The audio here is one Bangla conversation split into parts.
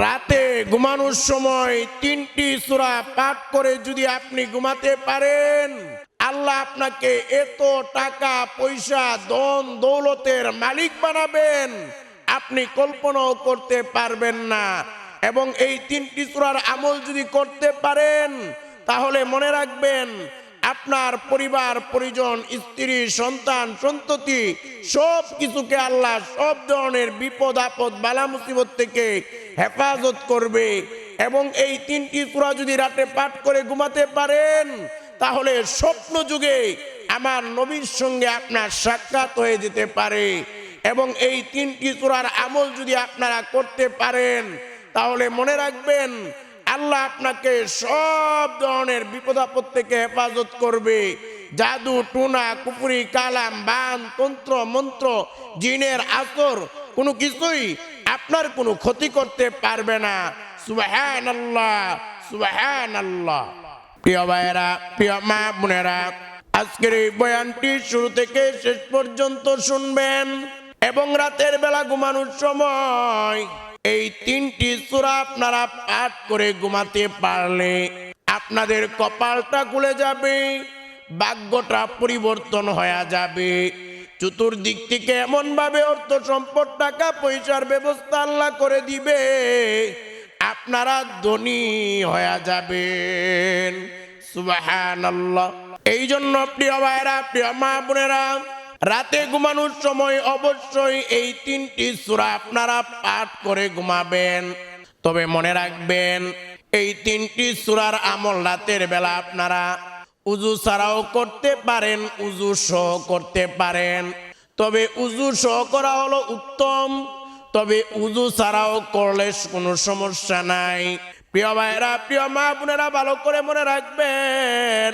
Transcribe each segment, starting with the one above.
রাতে ঘুমানোর সময় তিনটি সূরা পাঠ করে যদি আপনি ঘুমাতে পারেন, আল্লাহ আপনাকে এত টাকা, পয়সা, ধন, দৌলতের মালিক বানাবেন, আপনি কল্পনাও করতে পারবেন না। এবং এই তিনটি সূরার আমল যদি করতে পারেন, তাহলে মনে রাখবেন আপনার পরিবার, পরিজন, স্ত্রী, সন্তান, সন্ততি, সব কিছুকে আল্লাহ সব ধরনের বিপদ, আপদ, বালা মুসিবত থেকে হেফাজত করবে। এবং এই তিনটি সূরা যদি রাতে পাঠ করে ঘুমাতে পারেন, তাহলে স্বপ্ন যুগে আমার নবীর সঙ্গে আপনার সাক্ষাৎ হয়ে যেতে পারে। এবং এই তিনটি সূরার আমল যদি আপনারা করতে পারেন, তাহলে মনে রাখবেন আল্লাহ আপনাকে সব ধরনের বিপদ আপদ থেকে হেফাজত করবে। জাদু, টুনা, কুপুরি, কালাম, বান, তন্ত্র, মন্ত্র, জিনের আসর, কোনো কিছুই আপনার কোনো ক্ষতি করতে পারবে না। সুবাহান আল্লাহ সুবাহান আল্লাহ প্রিয় ভাইয়েরা, প্রিয় মা বোনেরা, আজকের এই বয়ানটি শুরু থেকে শেষ পর্যন্ত শুনবেন এবং রাতের বেলা ঘুমানোর সময় এই তিনটি সূরা আপনারা পাঠ করে ঘুমাতে পারলে আপনাদের কপালটা খুলে যাবে, ভাগ্যটা পরিবর্তন হয়ে যাবে। চতুর্দিক থেকে এমন ভাবে অর্থ সম্পদ, টাকা পয়সার ব্যবস্থা আল্লাহ করে দিবে, আপনারা ধনী হয়ে যাবেন। সুবাহান এই জন্য প্রিয় ভাইরা প্রিয় মা বোনেরা রাতে ঘুমানোর সময় অবশ্যই এই তিনটি সূরা আপনারা পাঠ করে ঘুমাবেন। তবে মনে রাখবেন, এই তিনটি সূরার আমল রাতের বেলা আপনারা উজু ছাড়াও করতে পারেন উজু সহ করতে পারেন। তবে উজু সহ করা হলো উত্তম। তবে উজু ছাড়াও করলে কোনো সমস্যা নাই। প্রিয় ভাইরা প্রিয় মা বোনেরা, ভালো করে মনে রাখবেন,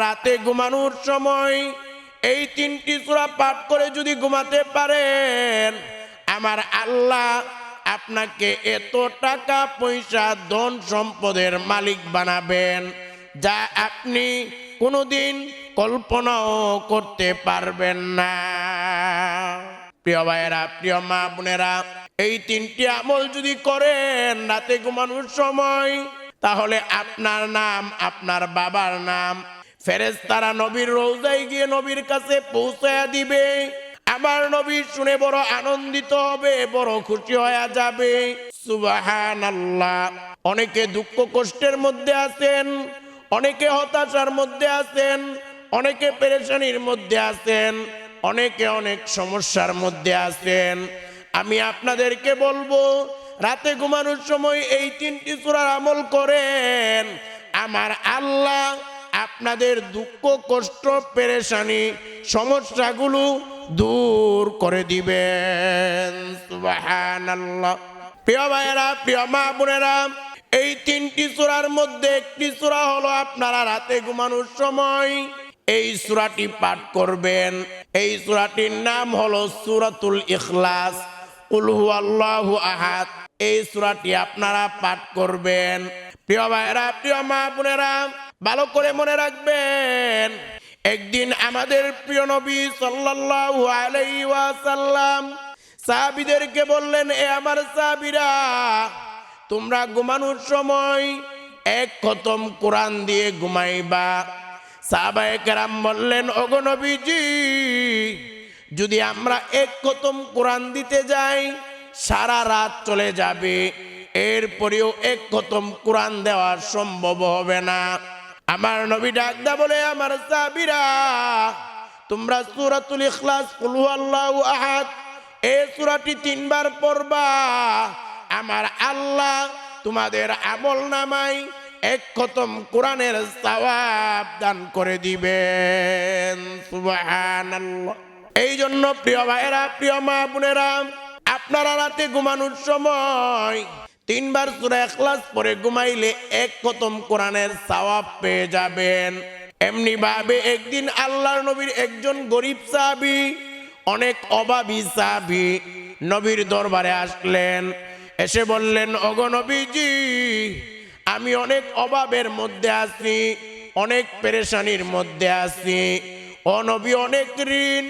রাতে ঘুমানোর সময় এই তিনটি সূরা পাঠ করে যদি ঘুমাতে পারেন, আমার আল্লাহ আপনাকে এত টাকা, পয়সা, ধন সম্পদের মালিক বানাবেন যা আপনি কোনোদিন কল্পনাও করতে পারবেন না। প্রিয় ভাইয়েরা, প্রিয় মা বোনেরা, এই তিনটি আমল যদি করেন রাতে ঘুমানোর সময়, তাহলে আপনার নাম, আপনার বাবার নাম ফেরেশতারা নবীর রোজায় গিয়ে নবীর কাছে পৌঁছায়া দিবে। আমার নবী শুনে বড় আনন্দিত হবে, বড় খুশি হয়ে যাবে। সুবাহান অনেকে দুঃখ কষ্টের মধ্যে আছেন, অনেকে হতাশার মধ্যে আছেন, অনেকে পেরেশানির মধ্যে আছেন, অনেকে অনেক সমস্যার মধ্যে আছেন। আমি আপনাদেরকে বলব, রাতে ঘুমানোর সময় এই তিনটি সূরার আমল করেন। আমার আল্লাহ আপনাদের দুঃখ, কষ্ট, পেরেশানি সমস্যাগুলো দূর করে দিবেন। প্রিয় ভাইয়েরা, প্রিয় মা বোনেরা, এই তিনটি সূরার মধ্যে একটি সূরা হলো আপনারা রাতে ঘুমানোর সময় এই সূরাটি পাঠ করবেন। এই সূরাটির নাম হলো সূরাতুল ইখলাস। কুল হুয়াল্লাহু আহাদ। এই সূরাটি আপনারা পাঠ করবেন। প্রিয় ভাইরা প্রিয় মা বোনেরা ভালো করে মনে রাখবেন, একদিন আমাদের প্রিয় নবী সাল্লাল্লাহু আলাইহি ওয়াসাল্লাম সাহাবীদেরকে বললেন, এ আমার সাহাবীরা, তোমরা ঘুমানোর সময় এক খতম কোরআন দিয়ে ঘুমাইবা। সাহাবায়ে কেরাম বললেন, ওগো নবীজি, যদি আমরা এক খতম কোরআন দিতে যাই, সারা রাত চলে যাবে। এরপরেও এক খতম কোরআন দেওয়া সম্ভব হবে না। আমার নবী ডাকদা বলে, আমার সাবিরা তোমরা সূরাতুল ইখলাস, কুল হুয়াল্লাহু আহাদ এই সূরাটি তিনবার পড়বা। আমার আল্লাহ তোমাদের আমল নামাই এক খতম কোরআনের সওয়াব দান করে দিবেন। সুবহানাল্লাহ। এই জন্য প্রিয় ভাইয়েরা, প্রিয় মা বোনেরা, আপনারা রাতে ঘুমানোর সময় তিনবার সূরা ইখলাস পরে ঘুমাইলে এক খতম কোরআনের সওয়াব পেয়ে যাবেন। এমনি ভাবে একদিন আল্লাহর নবীর একজন গরিব সাহাবী, অনেক অভাবী সাহাবী নবীর দরবারে আসলেন। এসে বললেন অগনবীজি আমি অনেক অভাবের মধ্যে আছি, অনেক পেরেশানির মধ্যে আছি। অনবী অনেক ঋণ,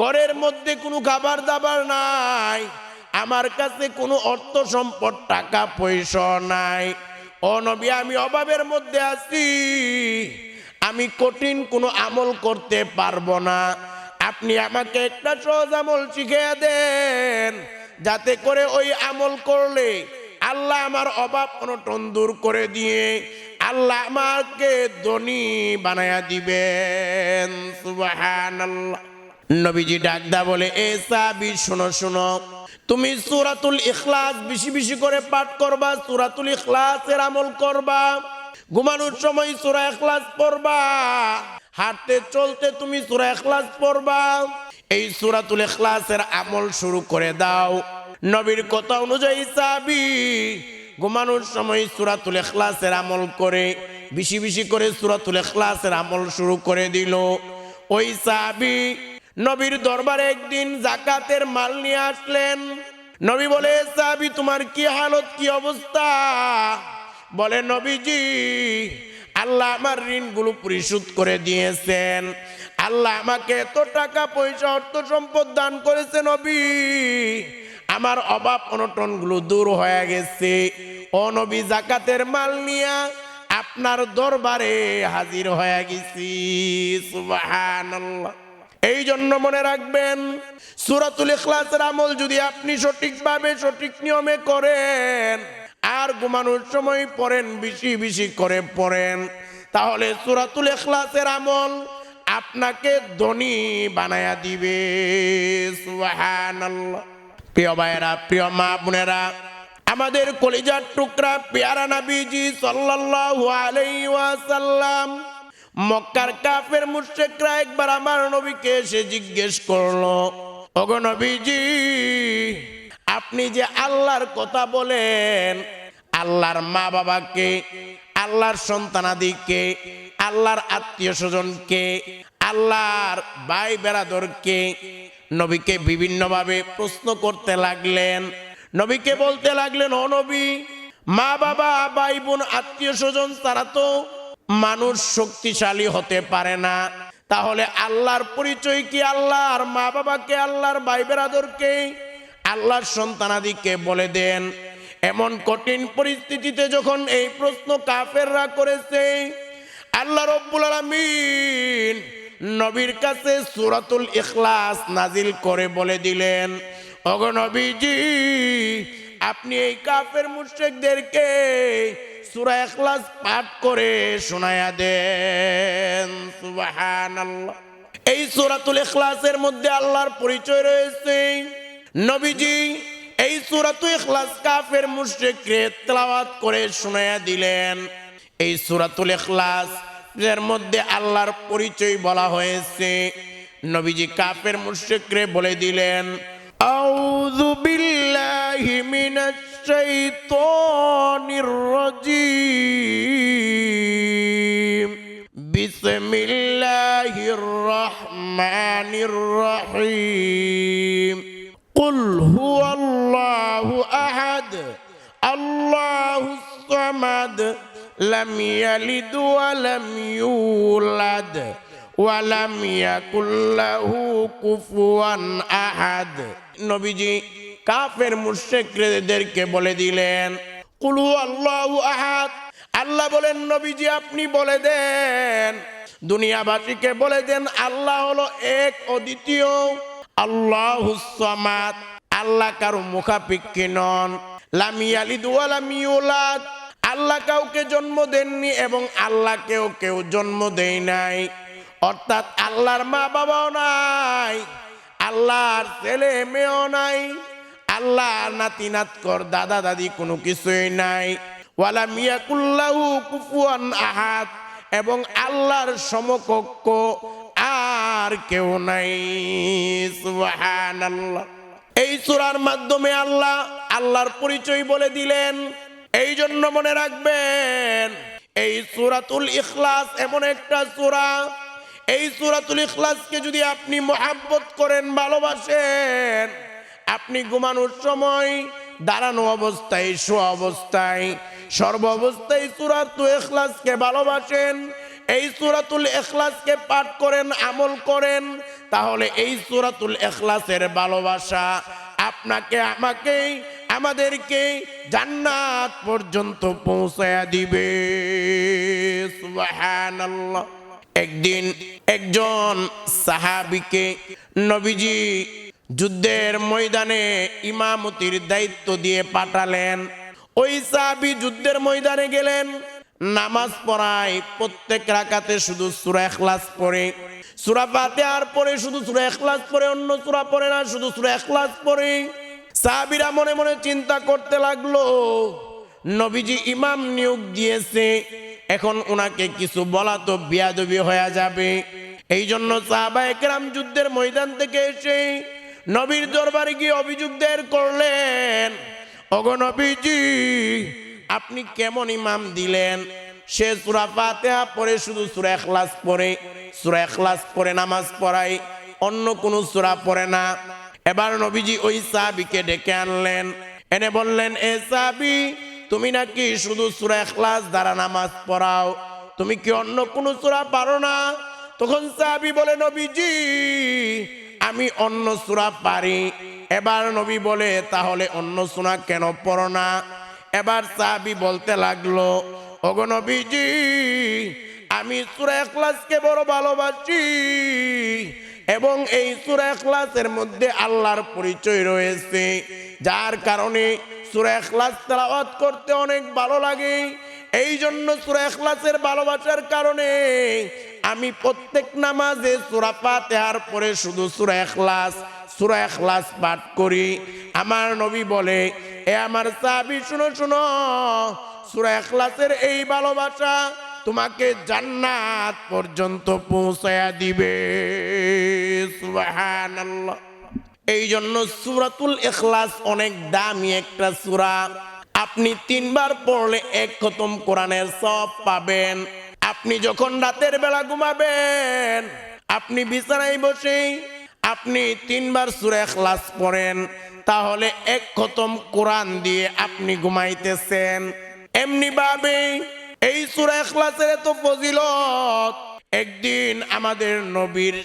ঘরের মধ্যে কোনো খাবার দাবার নাই। আমার কাছে কোনো অর্থ সম্পদ, টাকা, পয়সা নাই। ও নবী, আমি অভাবের মধ্যে আছি। আমি কঠিন কোনো আমল করতে পারব না। আপনি আমাকে একটা সহজ আমল শিখিয়ে দেন, যাতে করে ওই আমল করলে আল্লাহ আমার অভাব অনটন দূর করে দিয়ে আল্লাহ আমাকে ধনী বানায়া দিবেন। সুবহানাল্লাহ। নবীজি ডাকদা বলে, এ সাবি শোনো শোনো। তুমি সূরাতুল ইখলাস বেশি বেশি করে পাঠ করবা, সূরাতুল ইখলাসের আমল করবা। ঘুমানোর সময় সূরা ইখলাস পড়বা। হাঁটতে, চলতে তুমি সূরা ইখলাস পড়বা। এই সূরাতুল ইখলাসের আমল শুরু করে দাও। নবীর কথা অনুযায়ী সাবি ঘুমানোর সময় সূরাতুল ইখলাসের আমল করে, বেশি বেশি করে সূরাতুল ইখলাসের আমল শুরু করে দিল। ওই সাবি নবীর দরবারে একদিন জাকাতের মাল নিয়ে আসলেন। নবী বলে সাবি তোমার কি হালত, কি অবস্থা? বলে, নবীজি, আল্লাহ আমার ঋণগুলো পরিশোধ করে দিয়েছেন। আল্লাহ আমাকে এত টাকা, পয়সা, অর্থ সম্পদ দান করেছে, নবী। আমার অভাব অনটনগুলো দূর হয়ে গেছে। ও নবী, জাকাতের মাল নিয়া আপনার দরবারে হাজির হয়ে গেছি। সুবহানাল্লাহ। এই জন্য মনে রাখবেন, সুরাতুল ইখলাসের আমল যদি আপনি সঠিকভাবে সঠিক নিয়মে করেন, আর ঘুমানোর সময় পড়েন, বেশি বেশি করে পড়েন, তাহলে সুরাতুল ইখলাসের আমল আপনাকে ধনী বানায়া দিবে। প্রিয় ভাইয়েরা, প্রিয় মা বোনেরা, আমাদের কলিজার টুকরা পেয়ারা নাবিজি সাল্লাল্লাহু আলাইহি ওয়াসাল্লাম মক্কার কাফের মুশরিকরা একবার আমার নবীকে এসে জিজ্ঞেস করল, ওগো নবীজি, আপনি যে আল্লাহর কথা বলেন, আল্লাহর মা বাবাকে আল্লাহর সন্তানাদিকে, আল্লাহর আত্মীয় স্বজনকে আল্লাহর ভাই বেড়াদরকে নবীকে বিভিন্নভাবে প্রশ্ন করতে লাগলেন। নবীকে বলতে লাগলেন, ও নবী মা বাবা ভাই বোন আত্মীয় স্বজন তারা তো মানুষ শক্তিশালী হতে পারে না। তাহলে আল্লাহর পরিচয় কি আল্লাহর মা বাবাকে আল্লাহর ভাই বেরাদরকে আল্লাহর সন্তানাদিকে বলে দেন। এমন কঠিন পরিস্থিতিতে যখন এই প্রশ্ন কাফেররা করেছে, আল্লাহ রব্বুল আলামিন নবীর কাছে সূরাতুল ইখলাস নাজিল করে বলে দিলেন, ওগো নবীজি, আপনি এই কাফের মুশরিকদেরকে সূরা ইখলাস পাঠ করে শোনায়া দেন, সুবহানাল্লাহ। এই সুরাতুল ইখলাসের মধ্যে আল্লাহর পরিচয় রয়েছে। নবীজি এই সূরাতুল ইখলাস কাফের মুশরিককে তেলাওয়াত করে শোনায়া দিলেন। এই সূরাতুল ইখলাস এর মধ্যে আল্লাহর পরিচয় বলা হয়েছে। নবীজি কাফের মুশরিকরে বলে দিলেন, আউযু বিল্লাহি মিনাশ শাইতানির রহমানির রহিম قل هو الله أحد الله الصمد لم يلد ولم يولد ولم يكن له كفوا أحد নবীজি কাফের মুশরিকদেরকে বলে দিলেন কুলু আল্লাহু আহাদ আল্লাহ বলেন নবীজি আপনি বলে দেন দুনিয়াবাসীকে বলে দেন, আল্লাহ হলো এক অদ্বিতীয় আল্লাহ সামাদ, আল্লাহ কারও মুখাপিক্ষি নন। লামিয়ালিদ ওয়ালামিউলাদ আল্লাহ কাউকে জন্ম দেননি এবং আল্লাহকেও কেউ জন্ম দেয় নাই। অর্থাৎ আল্লাহর মা বাবাও নাই, আল্লাহর ছেলে মেয়েও নাই, আল্লাহর নাতি নাতকর দাদা দাদি কোনো কিছুই নাই। ওয়ালা মিয়াকুল্লাহু কুফুয়ান আহাদ এবং আল্লাহর সমকক্ষ আর কেউ নাই। এই সূরার মাধ্যমে আল্লাহ আল্লাহর পরিচয় বলে দিলেন। এই জন্য মনে রাখবেন, এই সূরাতুল ইখলাস এমন একটা সূরা। এই সূরাতুল ইখলাসকে যদি আপনি মোহাব্বত করেন, ভালোবাসেন, আপনি ঘুমানোর সময় দাঁড়ানো অবস্থায়, শোয়া অবস্থায় সর্ব অবস্থায় সূরাতুল ইখলাসকে ভালোবাসেন, এই সূরাতুল ইখলাসকে পাঠ করেন, আমল করেন, তাহলে এই সূরাতুল ইখলাসের ভালোবাসা আপনাকে, আমাকে, আমাদেরকে জান্নাত পর্যন্ত পৌঁছায়া দিবে। একদিন একজন সাহাবিকে নবীজি যুদ্ধের ময়দানে ইমামতির দায়িত্ব দিয়ে পাঠালেন। ওই সাহাবি যুদ্ধের ময়দানে গেলেন। নামাজ পড়ায় প্রত্যেক রাকাতে শুধু সূরা ইখলাস পড়ে। সূরা আর পরে শুধু সূরা ইখলাস পড়ে, অন্য সুরা পড়ে না, শুধু সূরা ইখলাস পড়ে। সাহাবিরা মনে মনে চিন্তা করতে লাগল, নবীজি ইমাম নিয়োগ দিয়েছে, এখন ওনাকে কিছু বলা তো বিয়াদবি হয়ে যাবে। এই জন্য সাহাবা একরাম যুদ্ধের ময়দান থেকে এসে নবীর দরবারে গিয়ে অভিযোগ দায়ের করলেন অগনবীজি আপনি কেমন ইমাম দিলেন? সে সুরা ফাতেহা পড়ে, শুধু সুরা এখলাস পড়ে, সুরা এখলাস পড়ে, নামাজ পড়াই অন্য কোনো সুরা পড়ে না। এবার নবীজি ওই সাহাবিকে ডেকে আনলেন। এনে বললেন, এ সাহাবি, তুমি নাকি শুধু সুরা এখলাস দ্বারা নামাজ পড়াও? তুমি কি অন্য কোনো সুরা পারো না? তখন সাহাবি বলে, নবীজি, আমি অন্য সুরা পারি। এবার নবী বলে, তাহলে অন্য সোনা কেন পড়ো না? এবার সাহাবি বলতে লাগল, ওগো নবীজি, আমি সুরা এখলাসকে বড় ভালোবাসি এবং এই সুরা এখলাসের মধ্যে আল্লাহর পরিচয় রয়েছে। যার কারণে সুরা এখলাস তেলাওয়াত করতে অনেক ভালো লাগে। এই জন্য সুরা এখলাসের ভালোবাসার কারণে আমি প্রত্যেক নামাজে সুরা ফাতিহার পরে শুধু সুরা এখলাস সুরা এখলাস পাঠ করি। আমার নবী বলে, এ আমার সাহাবী, শুনো শুনো, সুরা এখলাসের এই ভালোবাসা তোমাকে জান্নাত পর্যন্ত পৌঁছায়া দিবে। এই জন্য সুরাতুল এখলাস অনেক দামি একটা সুরা। আপনি তিনবার পড়লে এক খতম কোরআনের সব পাবেন। আপনি যখন রাতের বেলা ঘুমাবেন, আপনি বিছানায় বসে আপনি তিনবার সুরা এখলাস পড়েন, তাহলে এক খতম কোরআন দিয়ে আপনি ঘুমাইতেছেন। এমনি ভাবে এই সুরা এখলাসের এত ফজিলত, একদিন আমাদের নবীর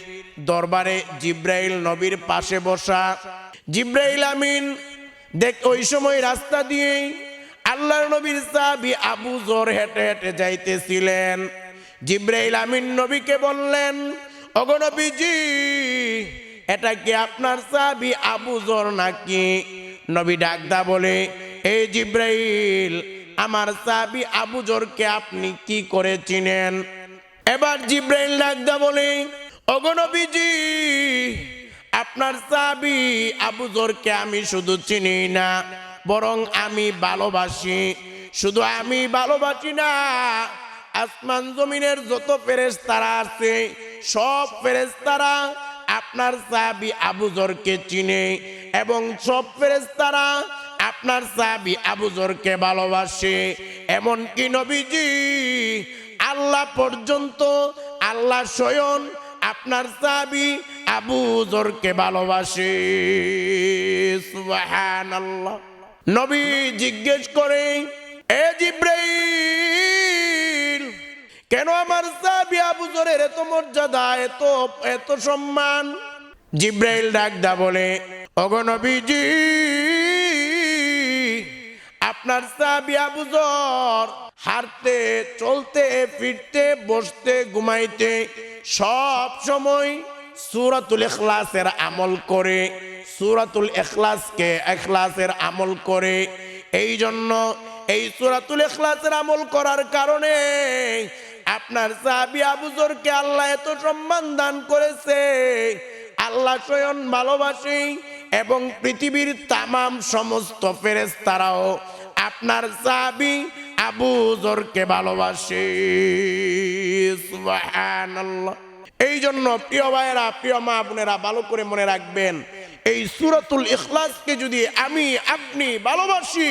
দরবারে জিব্রাইল নবীর পাশে বসা, জিব্রাইল আমিন, দেখ ওই সময় রাস্তা দিয়ে আল্লাহর নবীর সাহাবী আবু জোর হেঁটে হেঁটে যাইতেছিলেন। জিব্রাইল আমিন নবীকে বললেন অগনবীজি এটা কি আপনার সাহাবী আবু জোর নাকি? নবী ডাকদা বলে এই জিব্রাইল, আমার সাহাবী আবু জোরকে আপনি কি করে চিনেন? এবার জিব্রাইল ডাকদা বলে অগনবীজি আপনার সাবি আবু জোরকে আমি শুধু চিনি না, বরং আমি ভালোবাসি। শুধু আমি ভালোবাসি না, আসমান জমিনের যত ফেরেস তারা আছে, সব ফেরেস তারা আপনার সাহাবি আবু জরকে চিনে এবং সব ফেরেস তারা আপনার সাহাবি আবু জরকে ভালোবাসে। এমনকি নবীজি আল্লাহ পর্যন্ত, আল্লাহ স্বয়ং আপনার সাবি আবু জরকে ভালোবাসে। সুবহানাল্লাহ। নবী জিজ্ঞেস করে, এ জিব্রাইল কেন আমার সাবি আবু জরের এত মর্যাদা, এত এত সম্মান? জিব্রাইল ডাকদা বলে অগনবীজি আপনার সাবি আবু জর হাঁটতে, চলতে, ফিরতে, বসতে, ঘুমাইতে সব সময় সুরাতুল এখলাসের আমল করে, সুরাতুল এখলাসকে এখলাসের আমল করে। এই জন্য এই সুরাতুল এখলাসের আমল করার কারণে আপনার সাহাবি আবুজরকে আল্লাহ এত সম্মান দান করেছে। আল্লাহ স্বয়ং ভালোবাসে এবং পৃথিবীর তামাম সমস্ত ফেরেস্তারাও আপনার সাহাবি আবু জরকে ভালোবাসে। এই জন্য প্রিয় ভাইয়েরা, প্রিয় মা বোনেরা, ভালো করে মনে রাখবেন, এই সুরাতুল ইখলাসকে যদি আমি, আপনি ভালোবাসি,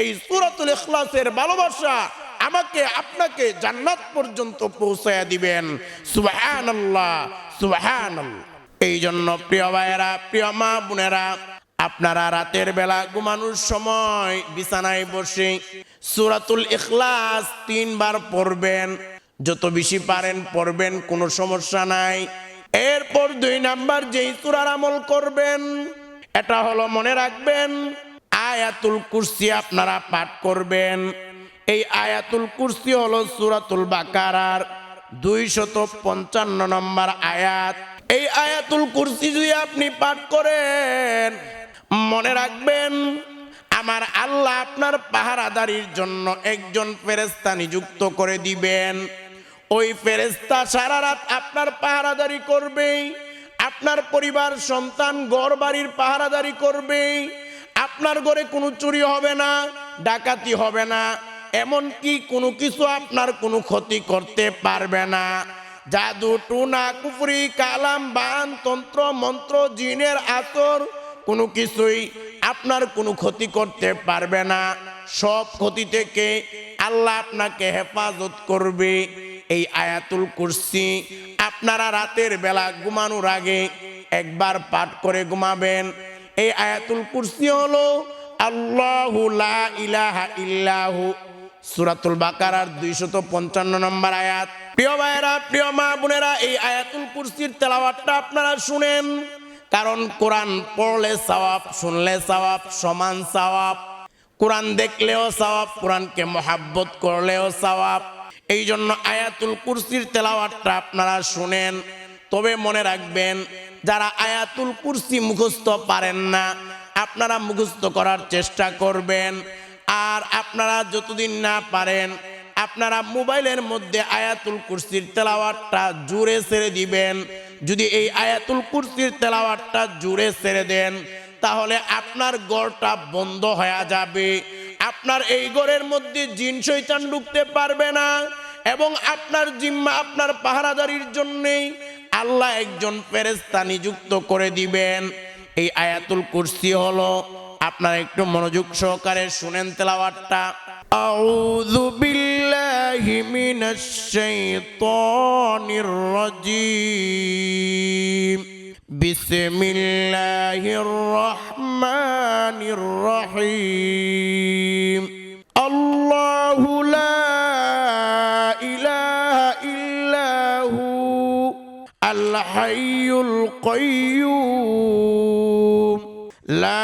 এই সুরাতুল ইখলাসের ভালোবাসা আমাকে আপনাকে জান্নাত পর্যন্ত পৌঁছায়া দিবেন। সুবহানাল্লাহ এই জন্য প্রিয় ভাইয়েরা, প্রিয় মা বোনেরা, আপনারা রাতের বেলা ঘুমানোর সময় বিছানায় বসে সুরাতুল ইখলাস তিনবার পড়বেন। যত বেশি পারেন পড়বেন, কোনো সমস্যা নাই। এরপর দুই নাম্বার যেই সুরার আমল করবেন, এটা হলো মনে রাখবেন, আয়াতুল কুরসি আপনারা পাঠ করবেন। এই আয়াতুল কুরসি হলো সুরাতুল বাকারার দুইশত পঞ্চান্ন নম্বর আয়াত। এই আয়াতুল কুরসি যদি আপনি পাঠ করেন, মনে রাখবেন, আমার আল্লাহ আপনার পাহারাদারির জন্য একজন ফেরেস্তা নিযুক্ত করে দিবেন। ওই ফেরেস্তা সারা রাত আপনার পাহারাদারি করবে, আপনার পরিবার, সন্তান গড় বাড়ির পাহারাদারি করবে, আপনার ঘরে কোনো চুরি হবে না, ডাকাতি হবে না। এমনকি কোনো কিছু আপনার কোনো ক্ষতি করতে পারবে না। জাদু, টুনা, কুফরি, কালাম, বান, তন্ত্র, মন্ত্র, জিনের আতর কোনো কিছুই আপনার কোনো ক্ষতি করতে পারবে না। সব ক্ষতি থেকে আল্লাহ আপনাকে হেফাজত করবে। এই আয়াতুল কুরসি আপনারা রাতের বেলা ঘুমানোর আগে একবার পাঠ করে ঘুমাবেন। এই আয়াতুল কুরসি হলো, আল্লাহু ইলাহা ইল্লাহু সুরাতুল বাকারার দুইশত পঞ্চান্ন নম্বর আয়াত। প্রিয় ভাইয়েরা, প্রিয় মা বোনেরা, এই আয়াতুল কুরসির তেলাওয়াতটা আপনারা শুনেন। কারণ কোরআন পড়লে সওয়াব, শুনলে সওয়াব, সমান সওয়াব। কোরআন দেখলেও সওয়াব, কোরআনকে মহাব্বত করলেও সওয়াব। এই জন্য আয়াতুল কুরসির তেলাওয়াতটা আপনারা শুনেন। তবে মনে রাখবেন, যারা আয়াতুল কুরসি মুখস্থ পারেন না, আপনারা মুখস্থ করার চেষ্টা করবেন। আর আপনারা যতদিন না পারেন, আপনারা মোবাইলের মধ্যে আয়াতুল কুরসির তেলাওয়াতটা জুড়ে ছেড়ে দিবেন। যদি এই আয়াতুল কুরসির তেলাওয়াতটা জুড়ে ছেড়ে দেন, তাহলে আপনার গড়টা বন্ধ হয়ে যাবে। আপনার এই গড়ের মধ্যে জিন শৈতান ঢুকতে পারবে না এবং আপনার জিম্মা আপনার পাহারাদারির জন্যেই আল্লাহ একজন ফেরেস্তা নিযুক্ত করে দিবেন। এই আয়াতুল কুরসি হলো আপনারা একটু মনোযোগ সহকারে শুনেন তেলাওয়াতটা। আউযু বিল্লাহি মিনাশ শাইতানির রাজিম। বিসমিল্লাহির রহমানির রহিম। আল্লাহু লা ইলাহা ইল্লাহু আল হাইয়ুল কাইয়্যুম لا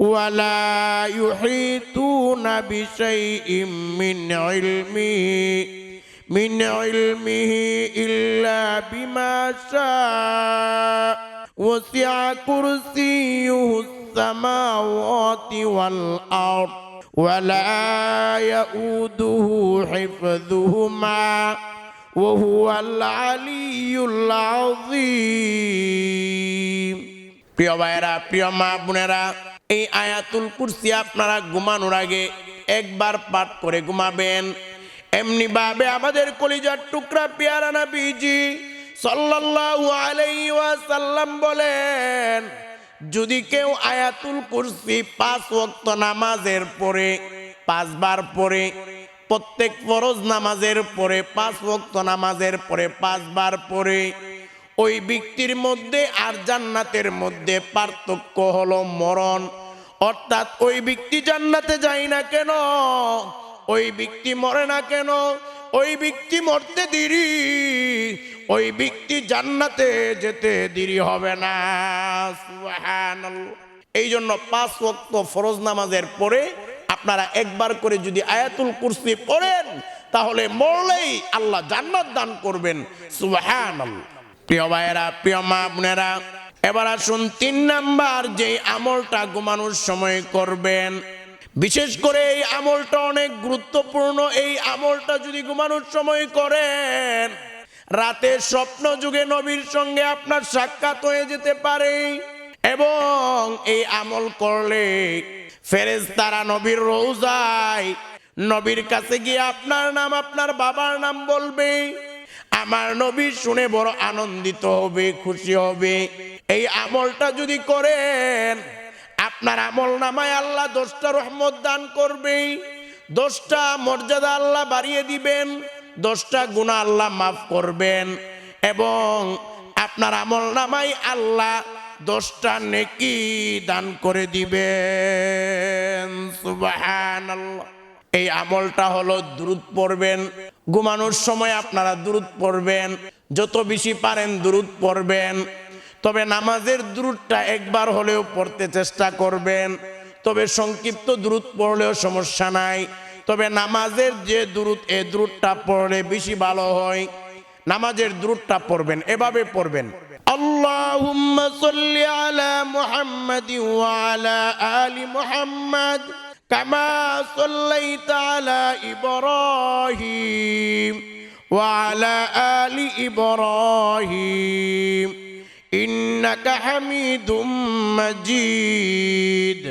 ولا يحيطون بشيء من علمه من علمه إلا بما شاء وسع كرسيه السماوات والأرض ولا يؤوده حفظهما وهو العلي العظيم প্রিয় ভাইয়েরা প্রিয় মা বোনেরা এই আয়াতুল কুরসি আপনারা ঘুমানোর আগে একবার পাঠ করে ঘুমাবেন। এমনি ভাবে আমাদের কলিজার টুকরা পেয়ারা নবীজি সাল্লাল্লাহু আলাইহি ওয়াসাল্লাম বলেন, যদি কেউ আয়াতুল কুরসি পাঁচ ওয়াক্ত নামাজের পরে, পাঁচবার পরে, প্রত্যেক ফরজ নামাজের পরে, পাঁচ ওয়াক্ত নামাজের পরে, পাঁচবার পরে, ওই ব্যক্তির মধ্যে আর জান্নাতের মধ্যে পার্থক্য হলো মরণ। অর্থাৎ ওই ব্যক্তি জান্নাতে যায় না কেন? ওই ব্যক্তি মরে না কেন? ওই ব্যক্তি মরতে দেরি, ওই ব্যক্তি জান্নাতে যেতে দেরি হবে না। এই জন্য পাঁচ ওয়াক্ত ফরজ নামাজের পরে আপনারা একবার করে যদি আয়াতুল কুরসি পড়েন, তাহলে মরলেই আল্লাহ জান্নাত দান করবেন। সুবহানাল্লাহ। প্রিয় ভাইয়েরা, প্রিয় মা বোনেরা এবার আসুন তিন নাম্বার যে আমলটা ঘুমানোর সময় করবেন। বিশেষ করে এই আমলটা অনেক গুরুত্বপূর্ণ। এই আমলটা যদি ঘুমানোর সময় করেন, রাতে স্বপ্ন যুগে নবীর সঙ্গে আপনার সাক্ষাৎ হয়ে যেতে পারে। এবং এই আমল করলে ফেরেজ তারা নবীর রোজায়, নবীর কাছে গিয়ে আপনার নাম, আপনার বাবার নাম বলবে। আমার নবী শুনে বড় আনন্দিত হবে, খুশি হবে। এই আমলটা যদি করেন, আপনার আমল নামায় আল্লাহ দশটা রহমত দান করবে দশটা মর্যাদা আল্লাহ বাড়িয়ে দিবেন, দশটা গুণা আল্লাহ মাফ করবেন এবং আপনার আমল নামাই আল্লাহ দশটা নেকি দান করে দিবেন। সুবহানাল্লাহ। এই আমলটা হলো দ্রুত পড়বেন। ঘুমানোর সময় আপনারা দ্রুত পড়বেন। যত বেশি পারেন দ্রুত পড়বেন। তবে নামাজের দ্রুতটা একবার হলেও পড়তে চেষ্টা করবেন। তবে সংক্ষিপ্ত দূরত পড়লেও সমস্যা নাই। তবে নামাজের যে দ্রুত, এ দ্রুতটা পড়লে বেশি ভালো হয়। নামাজের দ্রুতটা পড়বেন, এভাবে পড়বেন। আলা আলি ইব্রাহিম ইন্নাকা হামিদুম মাজিদ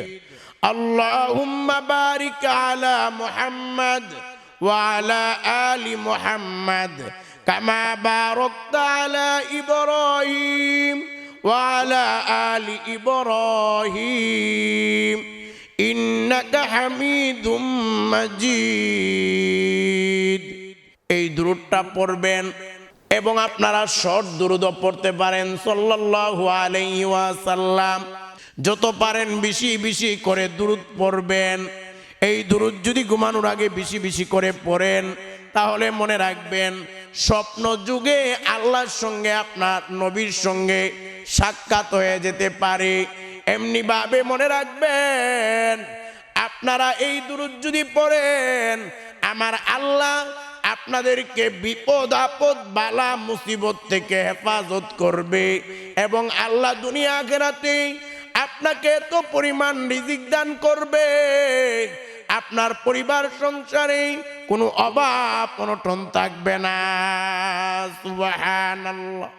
اللهم بارك على محمد وعلى آل محمد كما باركت على إبراهيم وعلى آل إبراهيم إنك حميد مجيد এই দূরটা পড়বেন এবং আপনারা শর্ট দুরুদ পড়তে পারেন, সাল্লাল্লাহু আলাইহি ওয়াসাল্লাম। যত পারেন বেশি বেশি করে দুরুদ পড়বেন। এই দুরুদ যদি ঘুমানোর আগে বেশি বেশি করে পড়েন, তাহলে মনে রাখবেন, স্বপ্ন যুগে আল্লাহর সঙ্গে আপনার নবীর সঙ্গে সাক্ষাৎ হয়ে যেতে পারে। এমনি ভাবে মনে রাখবেন, আপনারা এই দুরুদ যদি পড়েন, আমার আল্লাহ আপনাদেরকে বিপদ আপদ, বালা মুসিবত থেকে হেফাজত করবে। এবং আল্লাহ দুনিয়া আখেরাতে আপনাকে এত পরিমাণ রিজিক দান করবে। আপনার পরিবার সংসারে কোনো অভাব অনটন থাকবে না। সুবহানাল্লাহ।